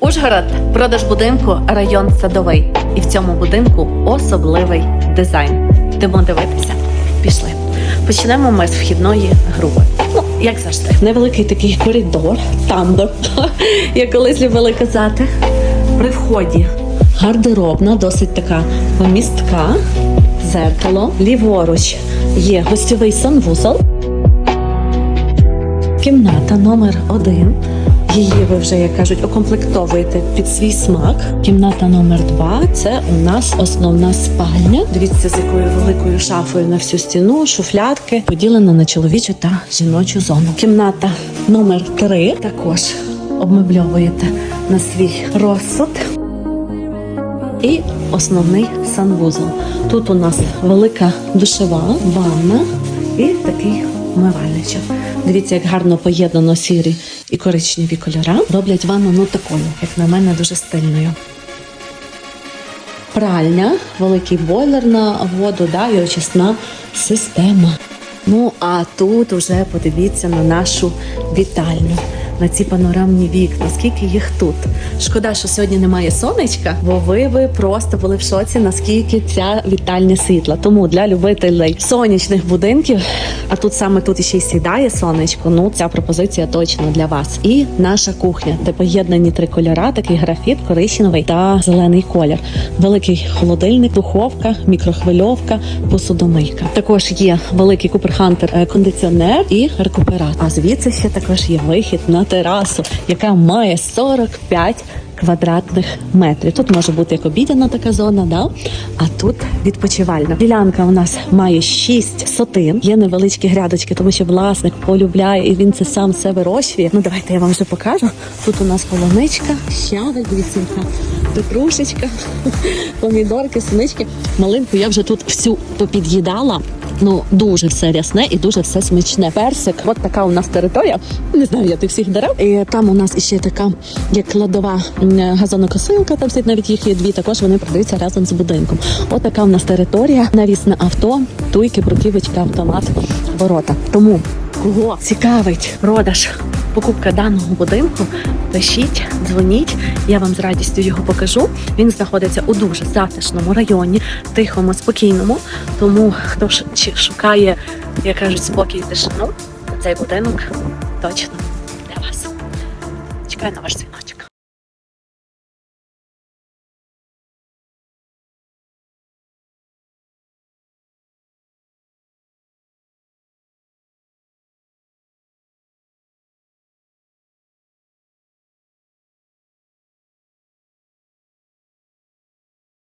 Ужгород, продаж будинку, район садовий. І в цьому будинку особливий дизайн. Йдемо дивитися. Пішли. Почнемо ми з вхідної групи. Ну, як завжди, невеликий такий коридор, тамбур, як колись любили казати. При вході гардеробна, досить така помістка, зеркало. Ліворуч є гостьовий санвузол. Кімната номер один. Її ви вже, як кажуть, окомплектовуєте під свій смак. Кімната номер два це у нас основна спальня. Дивіться, з якою великою шафою на всю стіну, шуфлядки поділена на чоловічу та жіночу зону. Кімната номер три також обмебльовуєте на свій розсуд. І основний санвузол. Тут у нас велика душева ванна і такий умивальничок. Дивіться, як гарно поєднано сірі і коричневі кольора. Роблять ванну ну такою, як на мене, дуже стильною. Пральня, великий бойлер на воду, да, і очисна система. Ну а тут вже подивіться на нашу вітальню. На ці панорамні вікна, скільки їх тут. Шкода, що сьогодні немає сонечка, бо ви би просто були в шоці, наскільки ця вітальня світла. Тому для любителей сонячних будинків, а тут саме тут іще й сідає сонечко. Ну ця пропозиція точно для вас. І наша кухня, де поєднані три кольора: такий графіт, коричневий та зелений колір. Великий холодильник, духовка, мікрохвильовка, посудомийка. Також є великий куперхантер кондиціонер і рекуператор. А звідси ще також є вихід на терасу, яка має 45 квадратних метрів. Тут може бути як обідяна така зона, да? а тут відпочивальна. Ділянка у нас має 6 сотин. Є невеличкі грядочки, тому що власник полюбляє і він це сам все вирощує. Ну давайте я вам вже покажу. Тут у нас полуничка, щавель, дивіться, петрушечка, помідорки, синички. Малинку я вже тут всю попід'їдала. Ну дуже все рясне і дуже все смачне. Персик, от така у нас територія. Не знаю, я тих всіх дерев. І там у нас іще така як кладова газонокосилка. Там стоїть навіть їх є дві. Також вони продаються разом з будинком. От така у нас територія. Навісне авто, туйки, бруківочка, автомат, ворота. Тому кого цікавить продаж. Покупка даного будинку, пишіть, дзвоніть, я вам з радістю його покажу. Він знаходиться у дуже затишному районі, тихому, спокійному. Тому хто ж шукає, як кажуть, спокій і тишину, цей будинок точно для вас. Чекаю на ваш дзвіночок.